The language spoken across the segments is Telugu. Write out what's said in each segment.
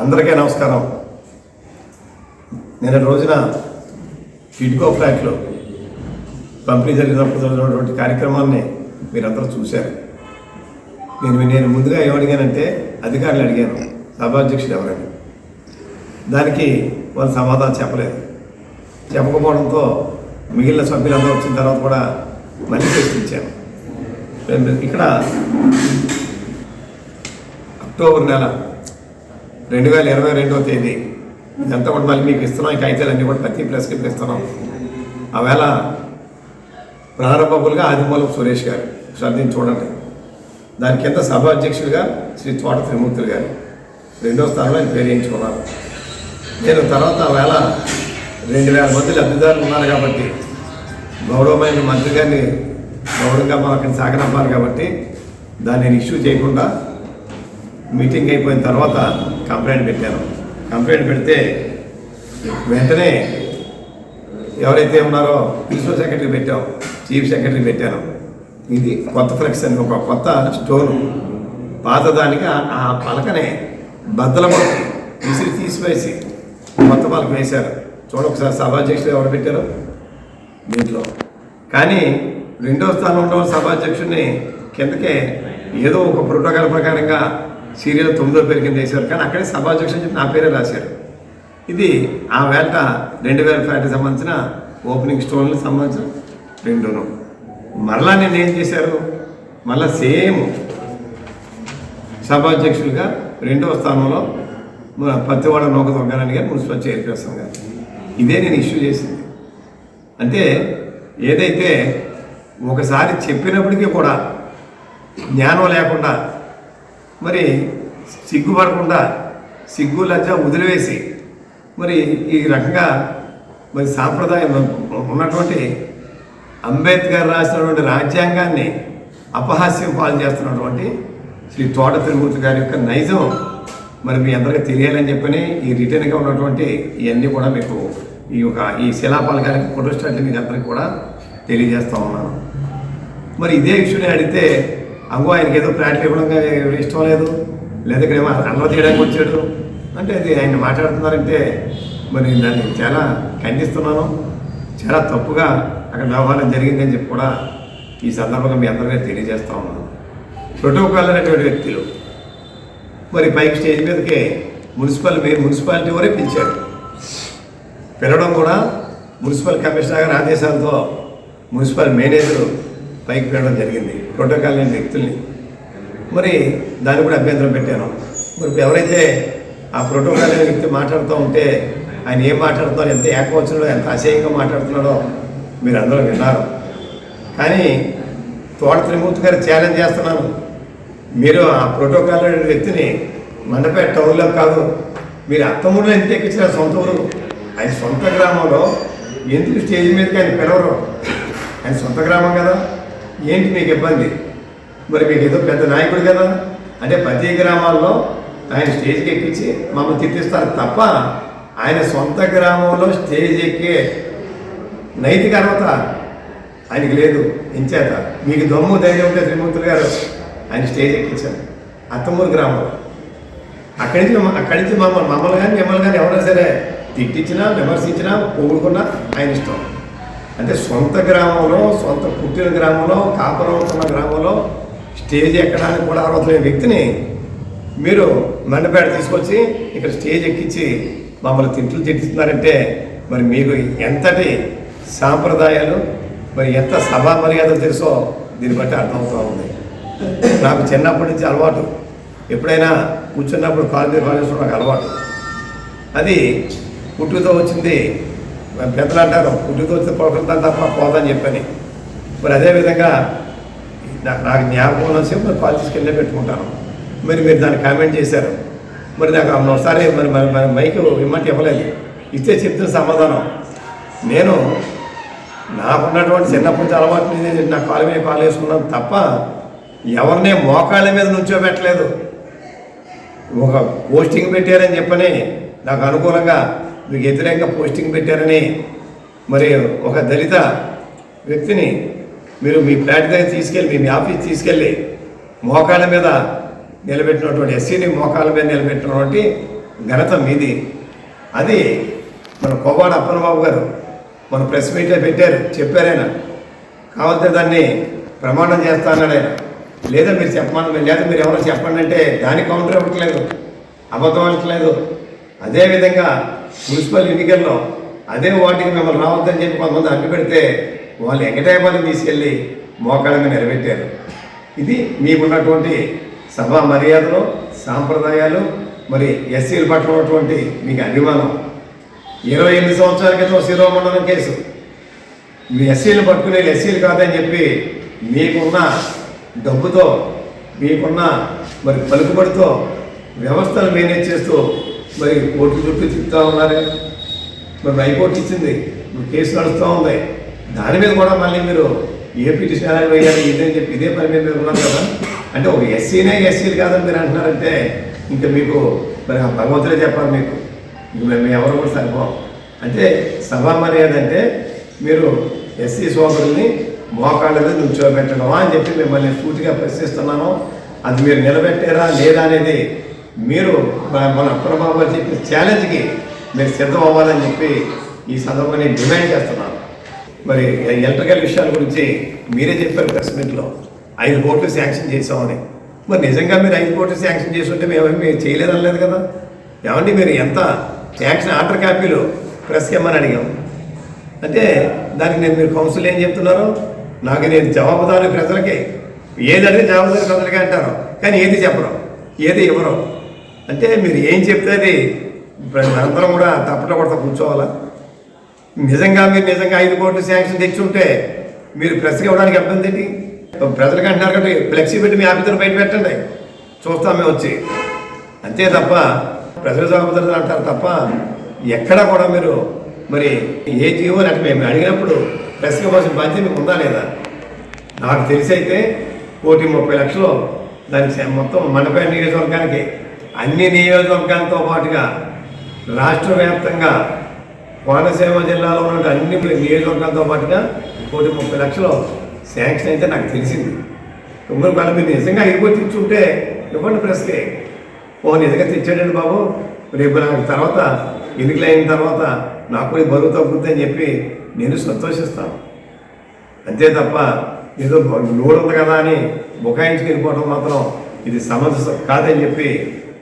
అందరికీ నమస్కారం. నిన్న రోజున కిడ్కో ఫ్లాట్లో పంపిణీ జరిగినప్పుడు జరిగినటువంటి కార్యక్రమాన్ని మీరందరూ చూశారు. నేను నేను ముందుగా ఏమడిగానంటే అధికారులు అడిగాను సభాధ్యక్షుడు ఎవరని. దానికి వాళ్ళు సమాధానం చెప్పలేదు. చెప్పకపోవడంతో మిగిలిన సభ్యులందరూ వచ్చిన తర్వాత కూడా మళ్ళీ ప్రశ్నించాను ఇక్కడ అక్టోబర్ నెల రెండు వేల ఇరవై రెండవ తేదీ. ఇదంతా కూడా మళ్ళీ మీకు ఇస్తున్నాం. ఈ కాగితాలన్నీ కూడా ప్రతి ప్రెస్కి ఇస్తున్నాం ఆవేళ ప్రారంభకులుగా ఆదిమూలం సురేష్ గారు. శ్రద్ధని చూడండి. దాని కింద సభ అధ్యక్షులుగా శ్రీ తోట త్రిమూర్తులు గారు. రెండో స్థానంలో ఆయన పేరు నేను తర్వాత ఆవేళ రెండు వేల మంది లబ్ధిదారులు ఉన్నారు కాబట్టి గౌరవమైన మంత్రి గారిని గౌరవంగా మనం అక్కడ సాగనంపాలి కాబట్టి దాన్ని నేను ఇష్యూ చేయకుండా మీటింగ్ అయిపోయిన తర్వాత కంప్లైంట్ పెట్టాను కంప్లైంట్ పెడితే వెంటనే ఎవరైతే ఉన్నారో ప్రిన్సిపల్ సెక్రటరీ పెట్టాం చీఫ్ సెక్రటరీ పెట్టాను. ఇది కొత్త ఫ్లెక్స్ అని ఒక కొత్త స్టోను. పాతదానికి ఆ- పలకనే బద్దలు విసిరి తీసివేసి కొత్త పలక వేశారు. చూడొకసారి సభాధ్యక్షులు ఎవరు పెట్టారు? దీంట్లో. కానీ రెండో స్థానంలో సభాధ్యక్షుడిని కిందకే ఏదో ఒక ప్రోటోకాల్ ప్రకారంగా సీరియల్ తొమ్మిదో పేరు కింద వేశారు. కానీ అక్కడే సభాధ్యక్షుడు చెప్పి నా పేరే రాశారు ఇది ఆ వేట రెండు వేల ఫ్లాట్కి సంబంధించిన ఓపెనింగ్ స్టోన్లకు సంబంధించిన రెండును మరలా నేను ఏం చేశారు? మళ్ళా సేమ్ సభాధ్యక్షులుగా రెండవ స్థానంలో మన పత్తివాడ నౌక దొంగనాన్ని గారు మున్సిపల్ చైర్పర్సన్ గారు. ఇదే నేను ఇష్యూ చేసింది. అంటే ఏదైతే ఒకసారి చెప్పినప్పటికీ కూడా జ్ఞానం లేకుండా మరి సిగ్గుపడకుండా సిగ్గు లజ్జ వదిలివేసి మరి ఈ రకంగా మరి సాంప్రదాయం ఉన్నటువంటి అంబేద్కర్ రాసినటువంటి రాజ్యాంగాన్ని అపహాస్యం పాలు చేస్తున్నటువంటి శ్రీ తోట తిరుమూర్తి గారి యొక్క నైజం మరి మీ అందరికీ తెలియాలని చెప్పని ఈ రిటర్న్గా ఉన్నటువంటి ఇవన్నీ కూడా మీకు ఈ యొక్క ఈ శిలాపాలకాలిక ఫోటో స్టాట్లు మీకు అందరికీ కూడా తెలియజేస్తూ ఉన్నాను. మరి ఇదే ఇష్యూని అడిగితే అంగో ఆయనకి ఏదో ఫ్లాట్లు ఇవ్వడం ఇష్టం లేదు. లేదా ఇక్కడ ఏమో అల్లరి చేయడానికి వచ్చాడు. అంటే అది ఆయన మాట్లాడుతున్నారంటే మరి దాన్ని చాలా ఖండిస్తున్నాను. చాలా తప్పుగా అక్కడ వ్యవహారం జరిగిందని చెప్పి కూడా ఈ సందర్భంగా మీ అందరికీ తెలియజేస్తా ఉన్నాను. ప్రోటోకాల్ అనేటువంటి వ్యక్తులు మరి పైకి స్టేజ్ మీదకే మున్సిపల్ మీరు మున్సిపాలిటీ వరే పిలిచాడు పిలవడం కూడా మున్సిపల్ కమిషనర్ గారి ఆదేశాలతో మున్సిపల్ మేనేజర్ పైకి పిలవడం జరిగింది. ప్రోటోకాల్ లేని వ్యక్తుల్ని. మరి దాన్ని కూడా అభ్యంతరం పెట్టాను. మరి ఇప్పుడు ఎవరైతే ఆ ప్రోటోకాల్ లేని వ్యక్తి మాట్లాడుతూ ఉంటే ఆయన ఏం మాట్లాడుతున్నారో ఎంత ఏకవచనంలో ఎంత అసహ్యంగా మాట్లాడుతున్నాడో మీరు అందరూ విన్నారు. కానీ తోట త్రిమూర్తి గారు ఛాలెంజ్ చేస్తున్నాను మీరు ఆ ప్రోటోకాల్ లేని వ్యక్తిని మండపేట టౌన్లో కాదు మీరు అత్తమూరులో ఎంత ఎక్కించిన సొంత ఊరు. ఆయన సొంత గ్రామంలో ఎందుకు స్టేజ్ మీదకి ఆయన పిలవరు? ఆయన సొంత గ్రామం కదా. ఏంటి మీకు ఇబ్బంది? మరి మీకు ఏదో పెద్ద నాయకుడు కదా? అంటే ప్రతి గ్రామాల్లో ఆయన స్టేజ్కి ఎక్కించి మమ్మల్ని తిట్టిస్తారు తప్ప ఆయన సొంత గ్రామంలో స్టేజ్ ఎక్కే నైతిక అర్హత ఆయనకి లేదు ఇంచేత. మీకు దమ్ము ధైర్యం ఉంటే శ్రీమంతులు గారు ఆయన స్టేజ్ ఎక్కించారు. అత్తమూరు గ్రామంలో అక్కడి నుంచి అక్కడి నుంచి మమ్మల్ని మమ్మల్ని కానీ మిమ్మల్ని కానీ ఎవరైనా సరే తిట్టించినా విమర్శించినా పొగుడుకున్నా ఆయన ఇష్టం. అంటే సొంత గ్రామంలో సొంత పుట్టిన గ్రామంలో కాపురం ఉన్న గ్రామంలో స్టేజ్ ఎక్కడానికి కూడా అర్హత లేని వ్యక్తిని మీరు మండపేట తీసుకొచ్చి ఇక్కడ స్టేజ్ ఎక్కించి మమ్మల్ని తిట్లు తిట్టిస్తున్నారంటే మరి మీకు ఎంతటి సాంప్రదాయాలు మరి ఎంత సభా మర్యాదలు తెలుసో దీన్ని బట్టి అర్థమవుతూ ఉంది. నాకు చిన్నప్పటి నుంచి అలవాటు. ఎప్పుడైనా కూర్చున్నప్పుడు కాలు మీద కాలు నాకు అలవాటు. అది పుట్టుతో వచ్చింది పెద్దలు అంటారు పుట్టుతో వచ్చింది తప్ప పోదని చెప్పని. మరి అదేవిధంగా నాకు జ్ఞాపకం ఉన్నసేపు మరి కాల్ తీసుకెళ్ళే పెట్టుకుంటాను. మరి మీరు దాన్ని కామెంట్ చేశారు. మరి నాకు ఆ ఒకసారి మరి మరి మరి మైక్ ఇమ్మంటే ఇవ్వలేదు. ఇస్తే చెప్తున్న సమాధానం. నేను నాకున్నటువంటి చిన్నప్పటి నుంచి అలవాటు నేను నా కాలు మీద కాలు వేసుకున్నాను తప్ప ఎవరినే మోకాళ్ళ మీద నుంచోబెట్టలేదు. ఒక పోస్టింగ్ పెట్టారని చెప్పని నాకు అనుకూలంగా మీకు వ్యతిరేకంగా పోస్టింగ్ పెట్టారని మరి ఒక దళిత వ్యక్తిని మీరు మీ ఫ్లాట్ దగ్గర తీసుకెళ్ళి మీ ఆఫీస్ తీసుకెళ్ళి మోకాళ్ళ మీద నిలబెట్టినటువంటి ఎస్సీని మోకాళ్ళ మీద నిలబెట్టినటువంటి ఘనత మీది. అది మన కోవాడ అప్పనబాబు గారు మన ప్రెస్ మీట్లో పెట్టారు చెప్పారైనా కావాలంటే దాన్ని ప్రమాణం చేస్తా ఆయన. లేదా మీరు చెప్పమని లేదా మీరు ఎవరో చెప్పండి అంటే దాని కౌంటర్ ఇవ్వట్లేదు అబద్ధం అనట్లేదు. అదేవిధంగా మున్సిపల్ ఎన్నికల్లో అదే వాటికి మిమ్మల్ని రావద్దని చెప్పి కొంతమంది అడ్డు పెడితే వాళ్ళు వెంకటేపాలెం తీసుకెళ్ళి మోకాళ్ళని నిలబెట్టారు. ఇది మీకున్నటువంటి సభా మర్యాదలు సాంప్రదాయాలు మరి ఎస్సీల పట్ల ఉన్నటువంటి మీకు అభిమానం. ఇరవై ఎనిమిది సంవత్సరాల క్రితం శిరోమండలం కేసు. మీ ఎస్సీలు పట్టుకునే ఎస్సీలు కాదని చెప్పి మీకున్న డబ్బుతో మీకున్న మరి పలుకుబడితో వ్యవస్థలు మేనేజ్ చేస్తూ మరి కోర్టు చుట్టూ తిప్పుతూ ఉన్నారే. మరి హైకోర్టు ఇచ్చింది. ఇప్పుడు కేసు నడుస్తూ ఉంది. దాని మీద కూడా మళ్ళీ మీరు ఏ పిటిషన్ ఎలా వేయాలి ఇదని చెప్పి ఇదే పని మీద మీరు ఉన్నారు కదా. అంటే ఒక ఎస్సీనే ఎస్సీలు కాదని మీరు అంటున్నారంటే ఇంకా మీకు మరి ఆ భగవంతుడే చెప్పాలి మీకు. మేము ఎవరు కూడా సరిపోం. అంటే సభా మర్యాద అంటే మీరు ఎస్సీ సోదరుల్ని మోకాళ్ళ మీద నుంచోబెట్టడం అని చెప్పి మిమ్మల్ని పూర్తిగా ప్రశ్నిస్తున్నాను. అది మీరు నిలబెట్టారా లేదా అనేది మీరు మన- మన చెప్పిన ఛాలెంజ్కి మీరు సిద్ధం అవ్వాలని చెప్పి ఈ సందర్భంగా నేను డిమాండ్ చేస్తున్నాను. మరి ఎలక్ట్రికల్ విషయాల గురించి మీరే చెప్పారు ప్రెస్ మీట్లో. ఐదు కోట్లు శాంక్షన్ చేసామని మరి నిజంగా మీరు ఐదు కోట్లు శాంక్షన్ చేసి ఉంటే మేమేమి మీరు చేయలేదనలేదు కదా? ఏమండి మీరు ఎంత శాంక్షన్ ఆర్డర్ కాపీలు ప్రెస్కి ఇమ్మని అడిగాం? అంటే దానికి నేను మీరు కౌన్సిల్ ఏం చెప్తున్నారు? నాకు నేను జవాబుదారి ప్రజలకి. ఏదంటే అడిగి జవాబుదారి ప్రజలకి అంటారు. కానీ ఏది చెప్పరు? ఏది ఇవ్వరు? అంటే మీరు ఏం చెప్తే అది అందరం కూడా తప్పట కొడతా కూర్చోవాలా? నిజంగా మీరు నిజంగా ఐదు కోట్లు శాంక్షన్ తెచ్చి ఉంటే మీరు ప్రెస్కి ఇవ్వడానికి ఇబ్బంది ఏంటి? ప్రజలకు అంటున్నారు కాబట్టి ఫ్లెక్సీ పెట్టి మీ ఆఫీసర్ బయట పెట్టండి. చూస్తాం మేము వచ్చి. అంతే తప్ప ప్రజల జవాబుదారులు అంటారు తప్ప ఎక్కడ కూడా మీరు మరి ఏ జీవో అంటే మేము అడిగినప్పుడు ప్రెస్కి ఇవ్వాల్సిన బాధ్యత మీకు ఉందా లేదా? నాకు తెలిసి అయితే కోటి ముప్పై లక్షలు దానికి మొత్తం మండపేట నియోజకవర్గానికి అన్ని నియోజకవర్గాలతో పాటుగా రాష్ట్ర వ్యాప్తంగా కోనసీమ జిల్లాలో ఉన్న అన్ని నియోజకవర్గాలతో పాటుగా కోటి ముప్పై లక్షలు శాంక్షన్ అయితే నాకు తెలిసింది. తొమ్మిది వేల మీరు నిజంగా అయిపోయి తెచ్చుంటే ఇవ్వండి ప్రెస్కి ఓ నిజంగా తెచ్చాడండి బాబు. రేపు నాకు తర్వాత ఎన్నికలు అయిన తర్వాత నాకు కూడా బరువు తగ్గుద్ది అని చెప్పి నేను సంతోషిస్తాను. అంతే తప్ప ఏదో లోడ్ ఉంది కదా అని బుకాయించుకు వెళ్ళిపోవడం మాత్రం ఇది సమస్య కాదని చెప్పి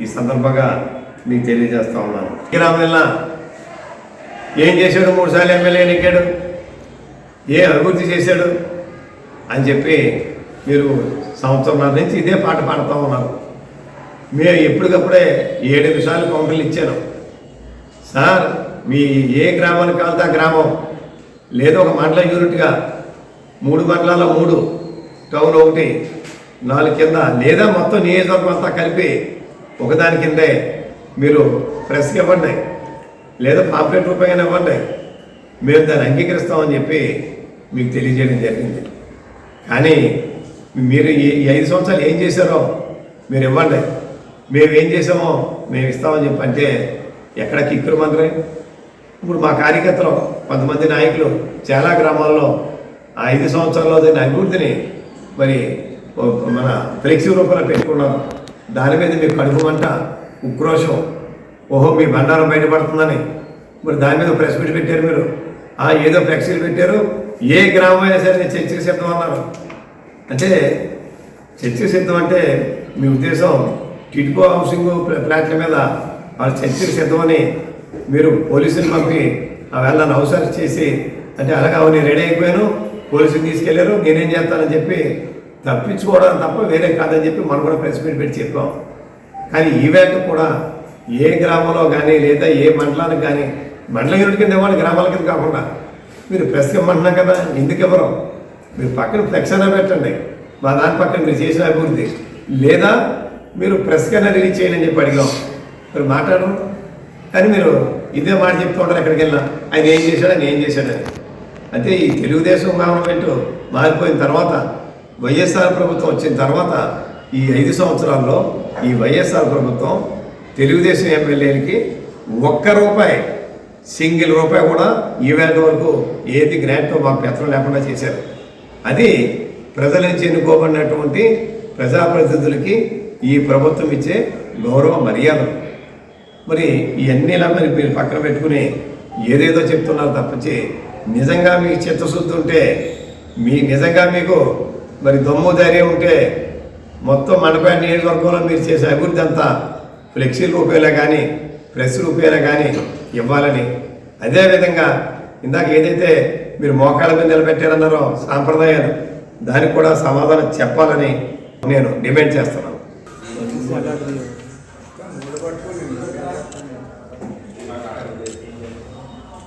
ఈ సందర్భంగా మీకు తెలియజేస్తా ఉన్నాను. శ్రీరామ్ ఏం చేశాడు? మూడు సార్లు ఎమ్మెల్యే ఎన్నికాడు ఏ అభివృద్ధి చేశాడు? అని చెప్పి మీరు సంవత్సరం నుంచి ఇదే పాట పాడుతూ ఉన్నారు. మేము ఎప్పటికప్పుడే ఏడు సార్లు కౌంటర్లు ఇచ్చాను. సార్ మీ ఏ గ్రామానికి కావాలితే ఆ గ్రామం? లేదా ఒక మండల యూనిట్గా మూడు మండలాల మూడు టౌన్ ఒకటి నాలుగు కింద లేదా మొత్తం నియోజకవర్గం అంతా కలిపి ఒకదాని కిందే మీరు ప్రెస్ ఇవ్వండి. లేదా పాంప్లెట్ రూపంగా ఇవ్వండి. మీరు దాన్ని అంగీకరిస్తామని చెప్పి మీకు తెలియజేయడం జరిగింది. కానీ మీరు ఈ ఐదు సంవత్సరాలు ఏం చేశారో మీరు ఇవ్వండి. మేము ఏం చేసామో మేము ఇస్తామని చెప్పి అంటే ఎక్కడ కిక్కురు మంత్రే ఇప్పుడు మా కార్యకర్తలు కొంతమంది నాయకులు చాలా గ్రామాల్లో ఆ ఐదు సంవత్సరాల్లో దాని అభివృద్ధిని మరి మన ఫ్లెక్సీ రూపంలో పెట్టుకున్నారు. దాని మీద మీ కడుపు మంట ఉక్రోషం. ఓహో మీ బండారం బయటపడుతుందని. మరి దాని మీద ప్రెస్ మీట్ పెట్టారు మీరు. ఆ ఏదో ఫ్లెక్సీలు పెట్టారు. ఏ గ్రామం అయినా సరే నేను చర్చకి సిద్ధం అన్నారు. అంటే చర్చకి సిద్ధం అంటే మీ ఉద్దేశం టిడ్కో హౌసింగ్ ఫ్లాట్ల మీద వాళ్ళు చర్చకి సిద్ధమని మీరు పోలీసులు పంపి ఆ వెళ్ళని అవసరం చేసి అంటే అలాగే అవన్నీ రెడీ అయిపోయాను పోలీసులు తీసుకెళ్ళారు నేనేం చేస్తానని చెప్పి తప్పించుకోవడం తప్ప వేరే కాదని చెప్పి మనం కూడా ప్రెస్ మీట్ పెట్టి చెప్పాం. కానీ ఈవెంట్ కూడా ఏ గ్రామంలో కానీ లేదా ఏ మండలానికి కానీ మండల యూనిట్ కింద ఇవ్వాలి గ్రామాల కింద కాకుండా. మీరు ప్రెస్ ఇవ్వమంటున్నాం కదా ఎందుకు ఇవ్వరు? మీరు పక్కన ఫ్లెక్స్ అయినా పెట్టండి. మా దాని పక్కన మీరు చేసిన అభివృద్ధి. లేదా మీరు ప్రెస్ కన్నా రిలీజ్ చేయాలని చెప్పి అడిగాం. మీరు మాట్లాడరు. కానీ మీరు ఇదే మాట చెప్తూ ఉంటారు ఎక్కడికి వెళ్ళినా. ఆయన ఏం చేశాడు ఆయన ఏం చేశాడని అంటే ఈ తెలుగుదేశం గవర్నమెంట్ మారిపోయిన తర్వాత వైఎస్ఆర్ ప్రభుత్వం వచ్చిన తర్వాత ఈ ఐదు సంవత్సరాల్లో ఈ వైఎస్ఆర్ ప్రభుత్వం తెలుగుదేశం ఎమ్మెల్యేలకి ఒక్క రూపాయి సింగిల్ రూపాయి కూడా ఈవేళ వరకు ఏది గ్రాంట్ మాకు పెత్తనం లేకుండా చేశారు. అది ప్రజల నుంచి ఎన్నుకోబడినటువంటి ప్రజాప్రతినిధులకి ఈ ప్రభుత్వం ఇచ్చే గౌరవ మర్యాదలు మరి ఇవన్నీ ఇలా మరి మీరు పక్కన పెట్టుకుని ఏదేదో చెప్తున్నారు తప్పించి నిజంగా మీకు చిత్తశుద్ధి ఉంటే మీ నిజంగా మీకు మరి దమ్ము ధైర్యం ఉంటే మొత్తం మండపేట నియోజకవర్గంలో మీరు చేసే అభివృద్ధి అంతా ఫ్లెక్సీ రూపేలా కానీ ప్రెస్ రూపేలా కానీ ఇవ్వాలని. అదేవిధంగా ఇందాక ఏదైతే మీరు మోకాళ్ళ మీద నిలబెట్టారన్నారో సాంప్రదాయాలు దానికి కూడా సమాధానం చెప్పాలని నేను డిమాండ్ చేస్తున్నాను.